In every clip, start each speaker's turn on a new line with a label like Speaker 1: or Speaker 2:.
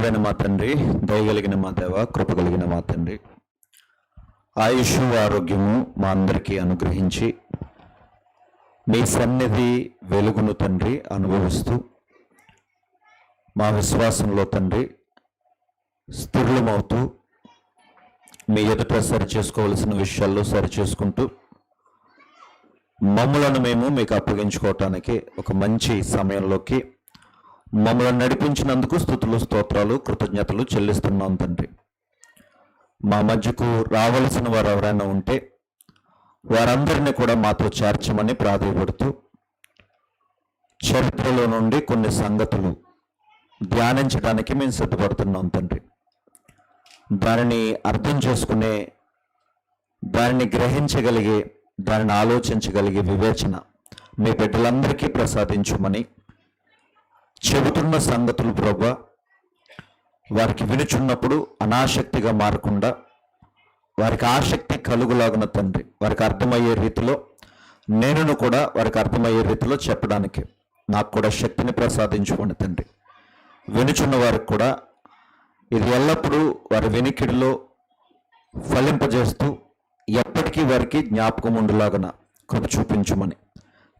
Speaker 1: పరిశుద్ధుడైన మా తండ్రి దయగలిగిన మా దేవ కృప కలిగిన మా తండ్రి. ఆయుష్ ఆరోగ్యము మా అందరికీ అనుగ్రహించి మీ సన్నిధి వెలుగును తండ్రి అనుభవిస్తూ మా విశ్వాసంలో తండ్రి స్థిరులమవుతూ మీ ఎదుట సరి చేసుకోవలసిన విషయాల్లో సరి చేసుకుంటూ మమ్మలను మేము మీకు అప్పగించుకోవటానికి ఒక మంచి సమయంలోకి మమ్మల్ని నడిపించినందుకు స్థుతులు స్తోత్రాలు కృతజ్ఞతలు చెల్లిస్తున్నాం తండ్రి. మా మధ్యకు రావలసిన వారు ఎవరైనా ఉంటే వారందరినీ కూడా మాతో చేర్చమని ప్రాధాయపడుతూ చరిత్రలో నుండి కొన్ని సంగతులు ధ్యానించడానికి మేము సిద్ధపడుతున్నాం తండ్రి. దానిని అర్థం చేసుకునే దానిని గ్రహించగలిగే దానిని ఆలోచించగలిగే వివేచన మీ బిడ్డలందరికీ ప్రసాదించమని చెబుతున్న సంగతులు ప్రభా వారికి వినుచున్నప్పుడు అనాసక్తిగా మారకుండా వారికి ఆసక్తి కలుగులాగున తండ్రి వారికి అర్థమయ్యే రీతిలో నేనును కూడా వారికి అర్థమయ్యే రీతిలో చెప్పడానికి నాకు కూడా శక్తిని ప్రసాదించుకోండి తండ్రి. వినుచున్న వారికి కూడా ఇది ఎల్లప్పుడూ వారి వెనికిడిలో ఫలింపజేస్తూ ఎప్పటికీ వారికి జ్ఞాపకం ఉండులాగన కృప చూపించుమని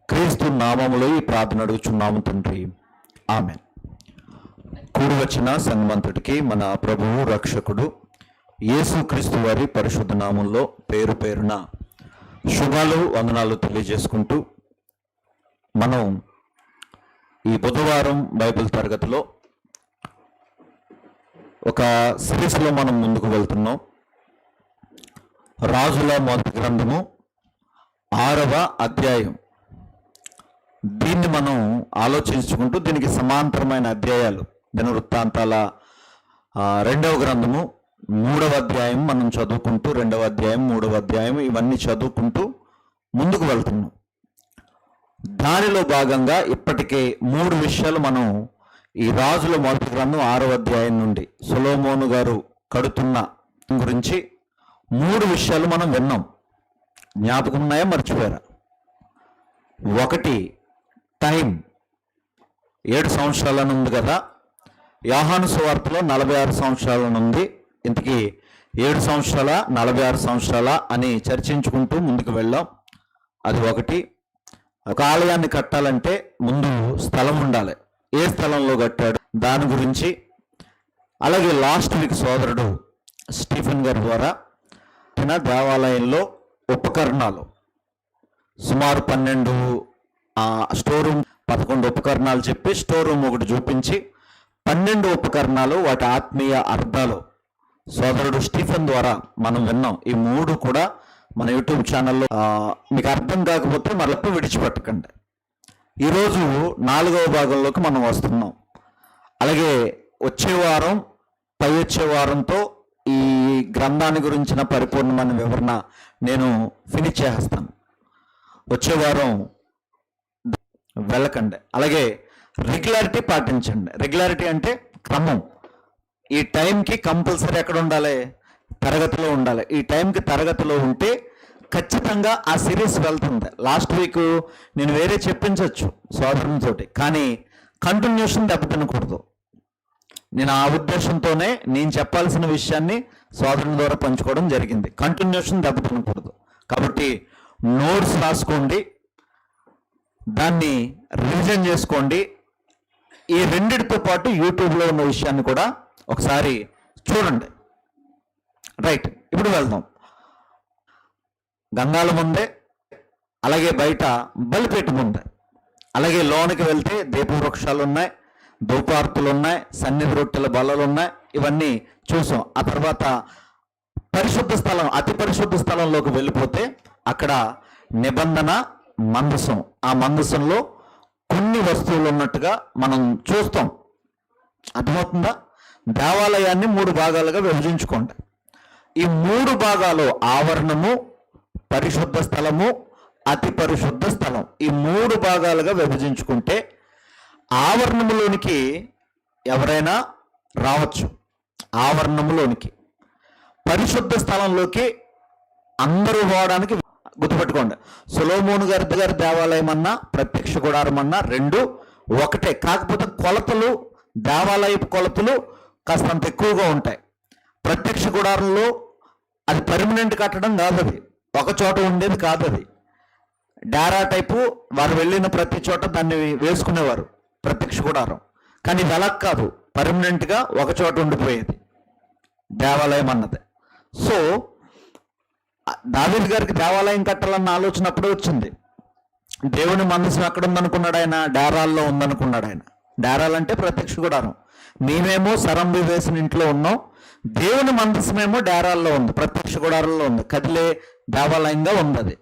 Speaker 1: క్రీస్తు నామములో ఈ ప్రార్థన అడుగుచున్నాము తండ్రి. ఆమె కూడి వచ్చిన సంగమంతుడికి మన ప్రభువు రక్షకుడు యేసుక్రీస్తు వారి పరిశుద్ధ నామంలో పేరు పేరున శుభాలు వందనాలు తెలియజేసుకుంటూ మనం ఈ బుధవారం బైబిల్ తరగతిలో ఒక సిరీస్లో మనం ముందుకు వెళ్తున్నాం. రాజుల మొదటి గ్రంథము ఆరవ అధ్యాయం. దీన్ని మనం ఆలోచించుకుంటూ దీనికి సమాంతరమైన అధ్యాయాలు దినవృత్తాంతాల రెండవ గ్రంథము మూడవ అధ్యాయం మనం చదువుకుంటూ రెండవ అధ్యాయం మూడవ అధ్యాయం ఇవన్నీ చదువుకుంటూ ముందుకు వెళ్తున్నాం. దానిలో భాగంగా ఇప్పటికే మూడు విషయాలు మనం ఈ రాజుల మొదటి గ్రంథం ఆరవ అధ్యాయం నుండి సులోమోను గారు కడుతున్న గురించి మూడు విషయాలు మనం విన్నాం. జ్ఞాపకం ఉన్నాయా? మర్చిపోయారా? ఒకటి టైం ఏడు సంవత్సరాలను ఉంది కదా. యాహాను సువార్తలో నలభై ఆరు సంవత్సరాల నుండి ఇంతకీ ఏడు సంవత్సరాల నలభై ఆరు సంవత్సరాల అని చర్చించుకుంటూ ముందుకు వెళ్ళాం. అది ఒకటి. ఒక ఆలయాన్ని కట్టాలంటే ముందు స్థలం ఉండాలి. ఏ స్థలంలో కట్టాడు? దాని గురించి. అలాగే లాస్ట్ వీక్ సోదరుడు స్టీఫెన్ గారి ద్వారా కట్టిన దేవాలయంలో ఉపకరణాలు. సుమారు పన్నెండు స్టోర్ రూమ్ పదకొండు ఉపకరణాలు చెప్పి స్టోర్ రూమ్ ఒకటి చూపించి పన్నెండు ఉపకరణాలు వాటి ఆత్మీయ అర్థాలు. సోదరుడు స్టీఫెన్ ద్వారా మనం విన్నాం. ఈ మూడు కూడా మన యూట్యూబ్ ఛానల్లో మీకు అర్థం కాకపోతే మరలప్పుడు విడిచిపెట్టకండి. ఈరోజు నాలుగవ భాగంలోకి మనం వస్తున్నాం. అలాగే వచ్చే వారం పై వచ్చే వారంతో ఈ గ్రంథాన్ని గురించిన పరిపూర్ణమైన వివరణ నేను ఫినిష్ చేస్తాను. వచ్చే వారం వెళ్ళకండి. అలాగే రెగ్యులారిటీ పాటించండి. రెగ్యులారిటీ అంటే క్రమం. ఈ టైంకి కంపల్సరీ ఎక్కడ ఉండాలి? తరగతిలో ఉండాలి. ఈ టైంకి తరగతిలో ఉంటే ఖచ్చితంగా ఆ సిరీస్ వెళ్తుంది. లాస్ట్ వీక్ నేను వేరే చెప్పించవచ్చు సోదరునితో కానీ కంటిన్యూషన్ దెబ్బతినకూడదు నేను ఆ ఉద్దేశంతోనే నేను చెప్పాల్సిన విషయాన్ని సోదరుని ద్వారా పంచుకోవడం జరిగింది. కంటిన్యూషన్ దెబ్బతినకూడదు కాబట్టి నోట్స్ రాసుకోండి. దాన్ని రివిజన్ చేసుకోండి. ఈ రెండిటితో పాటు యూట్యూబ్లో ఉన్న విషయాన్ని కూడా ఒకసారి చూడండి. రైట్ ఇప్పుడు వెళ్దాం. గంగాల ముందే అలాగే బయట బలిపేట ముందే. అలాగే లోనికి వెళ్తే దీపవృక్షాలు ఉన్నాయి ధూపార్తులు ఉన్నాయి సన్నిధి రొట్టెల బల్లలు ఉన్నాయి. ఇవన్నీ చూసాం. ఆ తర్వాత పరిశుద్ధ స్థలం అతి పరిశుద్ధ స్థలంలోకి వెళ్ళిపోతే అక్కడ నిబంధన మందసం. ఆ మందసంలో కొన్ని వస్తువులు ఉన్నట్టుగా మనం చూస్తాం. అర్థమవుతుందా? దేవాలయాన్ని మూడు భాగాలుగా విభజించుకోండి. ఈ మూడు భాగాలు ఆవరణము పరిశుద్ధ స్థలము అతి పరిశుద్ధ స్థలం. ఈ మూడు భాగాలుగా విభజించుకుంటే ఆవరణములోనికి ఎవరైనా రావచ్చు. ఆవరణములోనికి. పరిశుద్ధ స్థలంలోకి అందరూ పోవడానికి గుర్తుపెట్టుకోండి. సులోమోను గారి గారి దేవాలయం అన్నా ప్రత్యక్ష గుడారం అన్నా రెండు ఒకటే. కాకపోతే కొలతలు దేవాలయపు కొలతలు కాస్తంత ఎక్కువగా ఉంటాయి. ప్రత్యక్ష గుడారంలో అది పర్మనెంట్ కట్టడం కాదు అది ఒక చోట ఉండేది కాదు అది డారా టైపు వారు వెళ్ళిన ప్రతి చోట దాన్ని వేసుకునేవారు ప్రత్యక్ష గుడారం. కానీ ఇది అలా కాదు. పర్మనెంట్గా ఒక చోట ఉండిపోయేది. దేవాలయం అన్నది. సో దావీద్ గారికి దేవాలయం కట్టాలన్న ఆలోచన అప్పుడే వచ్చింది. దేవుని మనసు ఎక్కడ ఉందనుకున్నాడు ఆయన? డేరాల్లో ఉందనుకున్నాడు ఆయన. డేరాలంటే ప్రత్యక్ష గుడారం మేమేమో సరంబి వేసిన ఇంట్లో ఉన్నాం. దేవుని మందసమేమో డేరాల్లో ఉంది ప్రత్యక్ష గుడారంలో ఉంది. కదిలే దేవాలయంగా ఉంది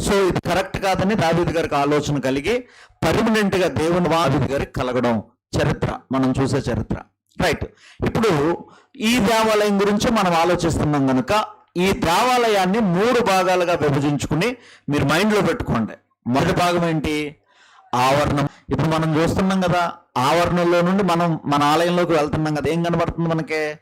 Speaker 1: సో ఇది కరెక్ట్ కాదని దావీద్ గారికి ఆలోచన కలిగి పర్మనెంట్గా దేవుని దావీద్ గారికి కలగడం చరిత్ర మనం చూసే చరిత్ర. రైట్. ఇప్పుడు ఈ దేవాలయం గురించి మనం ఆలోచిస్తున్నాం కనుక ఈ దేవాలయాన్ని మూడు భాగాలుగా విభజించుకుని మీరు మైండ్లో పెట్టుకోండి. మొదటి భాగం ఏంటి? ఆవరణం. ఇప్పుడు మనం చూస్తున్నాం కదా ఆవరణలో నుండి మనం మన ఆలయంలోకి వెళ్తున్నాం కదా ఏం కనబడుతుంది మనకి?